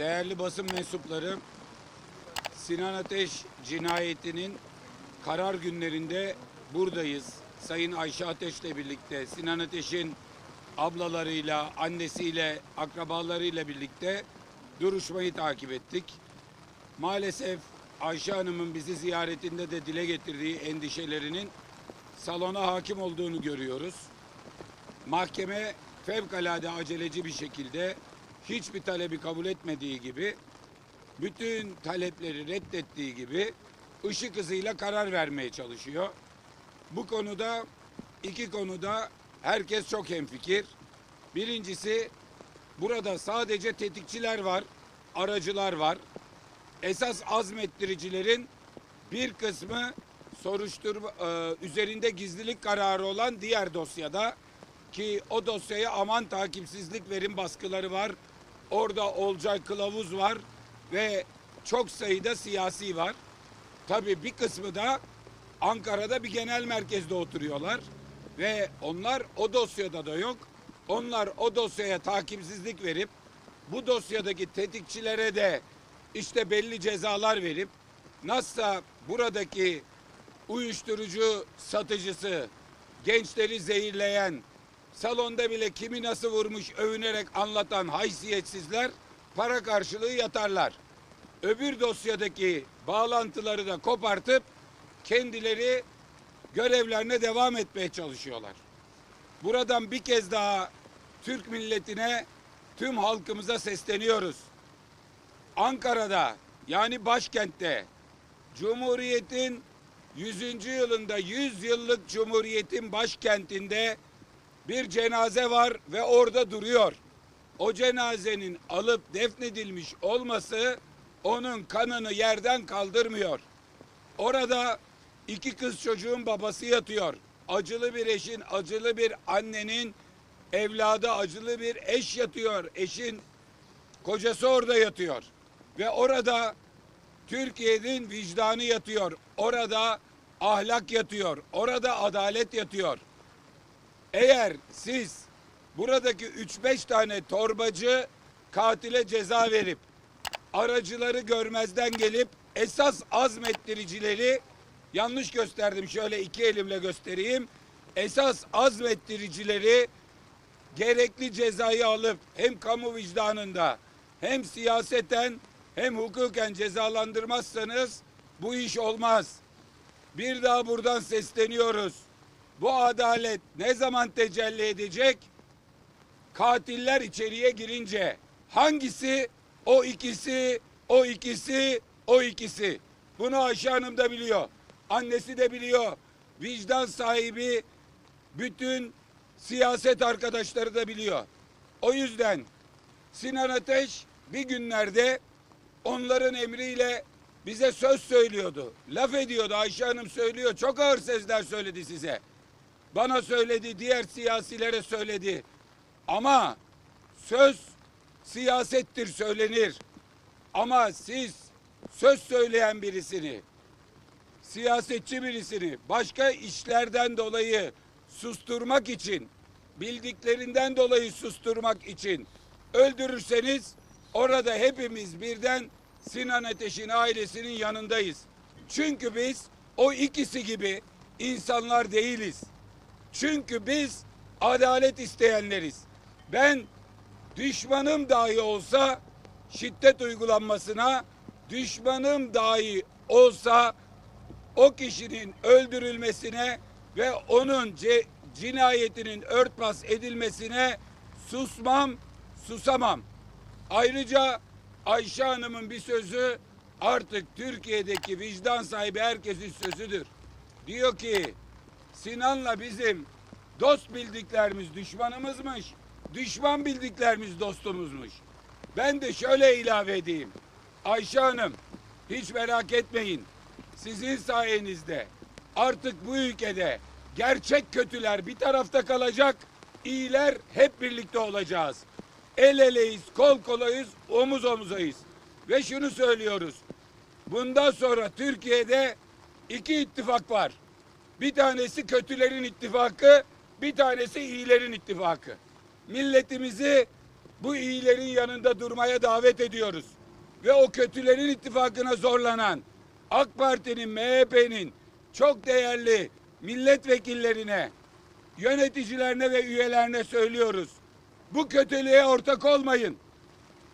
değerli basın mensupları, Sinan Ateş cinayetinin karar günlerinde buradayız. Sayın Ayşe Ateş'le birlikte, Sinan Ateş'in ablalarıyla, annesiyle, akrabalarıyla birlikte duruşmayı takip ettik. Maalesef Ayşe Hanım'ın bizi ziyaretinde de dile getirdiği endişelerinin salona hakim olduğunu görüyoruz. Mahkeme fevkalade aceleci bir şekilde hiçbir talebi kabul etmediği gibi bütün talepleri reddettiği gibi ışık hızıyla karar vermeye çalışıyor. Bu konuda iki konuda herkes çok hemfikir. Birincisi burada sadece tetikçiler var, aracılar var. Esas azmettiricilerin bir kısmı soruşturma e, üzerinde gizlilik kararı olan diğer dosyada ki o dosyaya aman takipsizlik verin baskıları var. Orada Olcay Kılavuz var ve çok sayıda siyasi var. Tabii bir kısmı da Ankara'da bir genel merkezde oturuyorlar ve onlar o dosyada da yok. Onlar o dosyaya takipsizlik verip bu dosyadaki tetikçilere de işte belli cezalar verip nasılsa buradaki uyuşturucu satıcısı, gençleri zehirleyen, salonda bile kimi nasıl vurmuş övünerek anlatan haysiyetsizler para karşılığı yatarlar. Öbür dosyadaki bağlantıları da kopartıp kendileri görevlerine devam etmeye çalışıyorlar. Buradan bir kez daha Türk milletine, tüm halkımıza sesleniyoruz. Ankara'da yani başkentte Cumhuriyet'in 100. yılında 100 yıllık Cumhuriyet'in başkentinde bir cenaze var ve orada duruyor. O cenazenin alıp defnedilmiş olması onun kanını yerden kaldırmıyor. Orada iki kız çocuğun babası yatıyor. Acılı bir eşin, acılı bir annenin evladı, acılı bir eş yatıyor. Eşin kocası orada yatıyor. Ve orada Türkiye'nin vicdanı yatıyor. Orada ahlak yatıyor. Orada adalet yatıyor. Eğer siz buradaki 3-5 tane torbacı katile ceza verip aracıları görmezden gelip esas azmettiricileri yanlış gösterdim şöyle iki elimle göstereyim. Esas azmettiricileri gerekli cezayı alıp hem kamu vicdanında hem siyaseten hem hukuken cezalandırmazsanız bu iş olmaz. Bir daha buradan sesleniyoruz. Bu adalet ne zaman tecelli edecek? Katiller içeriye girince hangisi? O ikisi, o ikisi, o ikisi. Bunu Ayşe Hanım da biliyor. Annesi de biliyor. Vicdan sahibi bütün siyaset arkadaşları da biliyor. O yüzden Sinan Ateş bir günlerde onların emriyle bize söz söylüyordu. Laf ediyordu Ayşe Hanım söylüyor. Çok ağır sözler söyledi size. Bana söyledi, diğer siyasilere söyledi. Ama söz siyasettir söylenir. Ama siz söz söyleyen birisini, siyasetçi birisini başka işlerden dolayı susturmak için, bildiklerinden dolayı susturmak için öldürürseniz orada hepimiz birden Sinan Ateş'in ailesinin yanındayız. Çünkü biz o ikisi gibi insanlar değiliz. Çünkü biz adalet isteyenleriz. Ben düşmanım dahi olsa şiddet uygulanmasına, düşmanım dahi olsa o kişinin öldürülmesine ve onun cinayetinin örtbas edilmesine susmam, susamam. Ayrıca Ayşe Hanım'ın bir sözü artık Türkiye'deki vicdan sahibi herkesin sözüdür. Diyor ki Sinan'la bizim dost bildiklerimiz düşmanımızmış. Düşman bildiklerimiz dostumuzmuş. Ben de şöyle ilave edeyim. Ayşe Hanım hiç merak etmeyin. Sizin sayenizde artık bu ülkede gerçek kötüler bir tarafta kalacak, iyiler hep birlikte olacağız. El eleyiz, kol kolayız, omuz omuzayız. Ve şunu söylüyoruz. Bundan sonra Türkiye'de iki ittifak var. Bir tanesi kötülerin ittifakı, bir tanesi iyilerin ittifakı. Milletimizi bu iyilerin yanında durmaya davet ediyoruz. Ve o kötülerin ittifakına zorlanan AK Parti'nin, MHP'nin çok değerli milletvekillerine, yöneticilerine ve üyelerine söylüyoruz. Bu kötülüğe ortak olmayın.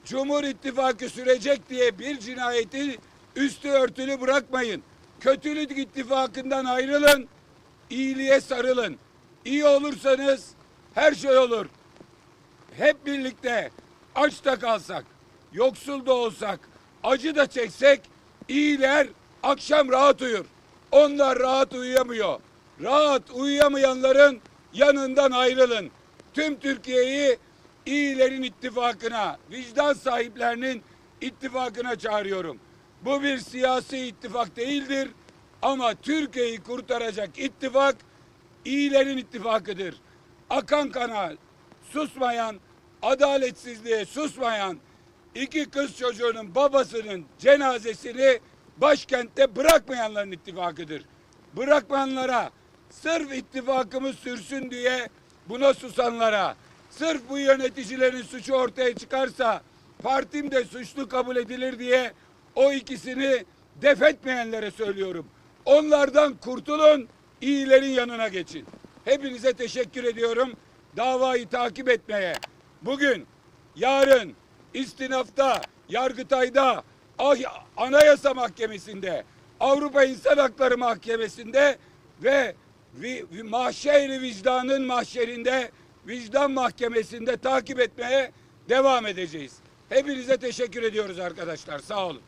Cumhur İttifakı sürecek diye bir cinayeti üstü örtülü bırakmayın. Kötülük ittifakından ayrılın, iyiliğe sarılın. İyi olursanız her şey olur. Hep birlikte aç da kalsak, yoksul da olsak, acı da çeksek iyiler akşam rahat uyur. Onlar rahat uyuyamıyor. Rahat uyuyamayanların yanından ayrılın. Tüm Türkiye'yi iyilerin ittifakına, vicdan sahiplerinin ittifakına çağırıyorum. Bu bir siyasi ittifak değildir ama Türkiye'yi kurtaracak ittifak iyilerin ittifakıdır. Akan kana susmayan, adaletsizliğe susmayan iki kız çocuğunun babasının cenazesini başkentte bırakmayanların ittifakıdır. Bırakmayanlara, sırf ittifakımız sürsün diye buna susanlara, sırf bu yöneticilerin suçu ortaya çıkarsa partim de suçlu kabul edilir diye o ikisini def etmeyenlere söylüyorum. Onlardan kurtulun, iyilerin yanına geçin. Hepinize teşekkür ediyorum. Davayı takip etmeye. Bugün, yarın, istinafta, Yargıtay'da, Ah- Anayasa Mahkemesi'nde, Avrupa İnsan Hakları Mahkemesi'nde ve mahşeri vicdanın mahşerinde, vicdan mahkemesinde takip etmeye devam edeceğiz. Hepinize teşekkür ediyoruz arkadaşlar. Sağ olun.